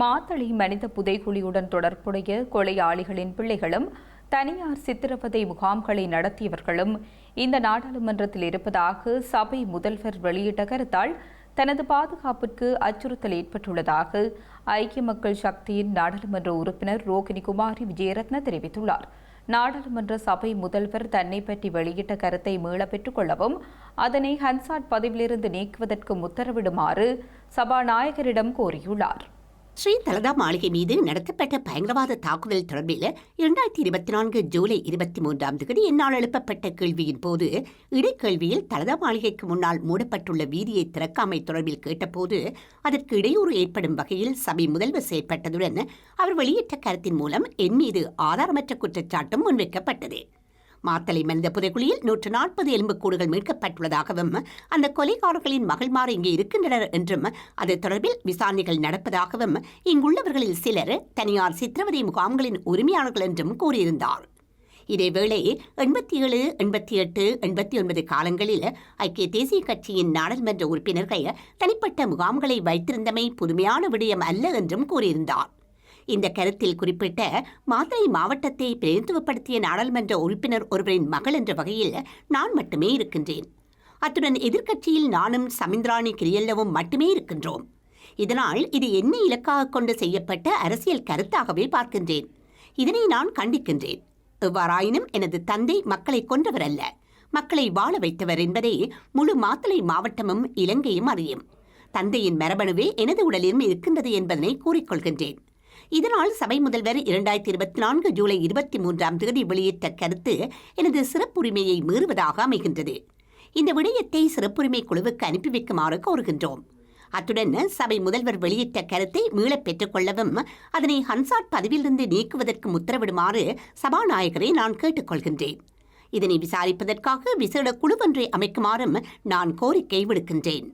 மாத்தளை மனித புதைகுழியுடன் தொடர்புடைய கொலையாளிகளின் பிள்ளைகளும் தனியார் சித்திரவதை முகாம்களை நடத்தியவர்களும் இந்த நாடாளுமன்றத்தில் இருப்பதாக சபை முதல்வர் வெளியிட்ட கருத்தால் தனது பாதுகாப்பிற்கு அச்சுறுத்தல் ஏற்பட்டுள்ளதாக ஐக்கிய மக்கள் சக்தியின் நாடாளுமன்ற உறுப்பினர் ரோகிணி குமாரி விஜயரத்ன தெரிவித்துள்ளார். நாடாளுமன்ற சபை முதல்வர் தன்னை பற்றி வெளியிட்ட கருத்தை மீள பெற்றுக் கொள்ளவும் அதனை ஹன்சாட் பதவியிலிருந்து நீக்குவதற்கு உத்தரவிடுமாறு சபாநாயகரிடம் கோரியுள்ளார். ஸ்ரீ தலதா மாளிகை மீது நடத்தப்பட்ட பயங்கரவாத தாக்குதல் தொடர்பில் இரண்டாயிரத்தி இருபத்தி நான்கு ஜூலை இருபத்தி மூன்றாம் தேதி என்னால் எழுப்பப்பட்ட கேள்வியின் போது இடைக்கேள்வியில் தலதா மாளிகைக்கு முன்னால் மூடப்பட்டுள்ள வீதியை திறக்காமை தொடர்பில் கேட்டபோது அதற்கு இடையூறு ஏற்படும் வகையில் சபை முதல்வர் செயற்பட்டதுடன் அவர் வெளியிட்ட கருத்தின் மூலம் என் மீது ஆதாரமற்ற குற்றச்சாட்டும் முன்வைக்கப்பட்டது. மாத்தலை மனித புதைக்குழியில் நூற்று நாற்பது எலும்புக்கூடுகள் மீட்கப்பட்டுள்ளதாகவும் அந்த கொலைகாரர்களின் மகள்மார் இங்கே இருக்கின்றனர் என்றும் அது தொடர்பில் விசாரணைகள் நடப்பதாகவும் இங்குள்ளவர்களில் சிலர் தனியார் சித்திரவதை முகாம்களின் உரிமையாளர்கள் என்றும் கூறியிருந்தார். இதேவேளை எண்பத்தி ஏழு எண்பத்தி எட்டு எண்பத்தி ஒன்பது காலங்களில் ஐக்கிய தேசிய கட்சியின் நாடாளுமன்ற உறுப்பினர்கள் தனிப்பட்ட முகாம்களை வைத்திருந்தமை புதுமையான விடயம் அல்ல என்றும் கூறியிருந்தார். இந்த கருத்தில் குறிப்பிட்ட மாத்தறை மாவட்டத்தை பிரதிநிதித்துவப்படுத்திய நாடாளுமன்ற உறுப்பினர் ஒருவரின் மகள் என்ற வகையில் நான் மட்டுமே இருக்கின்றேன். அத்துடன் எதிர்க்கட்சியில் நானும் சமிந்திராணி கிரியல்லவும் மட்டுமே இருக்கின்றோம். இதனால் இது என்ன இலக்காக கொண்டு செய்யப்பட்ட அரசியல் கருத்தாகவே பார்க்கின்றேன். இதனை நான் கண்டிக்கின்றேன். எவ்வாறாயினும் எனது தந்தை மக்களை கொன்றவர் அல்ல மக்களை வாழ வைத்தவர் என்பதை முழு மாத்தளை மாவட்டமும் இலங்கையும் அறியும். தந்தையின் மரபணுவே எனது உடலிலும் இருக்கின்றது என்பதனை கூறிக்கொள்கின்றேன். இதனால் சபை முதல்வர் இரண்டாயிரத்தி இருபத்தி நான்கு ஜூலை இருபத்தி மூன்றாம் தேதி வெளியிட்ட கருத்து எனது சிறப்புரிமையை மீறுவதாக அமைகின்றது. இந்த விடயத்தை சிறப்புரிமை குழுவுக்கு அனுப்பி வைக்குமாறு கோருகின்றோம். அத்துடன் சபை முதல்வர் வெளியிட்ட கருத்தை மீளப் பெற்றுக்கொள்ளவும் அதனை ஹன்சாட் பதவியிலிருந்து நீக்குவதற்கு உத்தரவிடுமாறு சபாநாயகரை நான் கேட்டுக்கொள்கின்றேன். இதனை விசாரிப்பதற்காக விசேட குழுவொன்றை அமைக்குமாறும் நான் கோரிக்கை விடுக்கின்றேன்.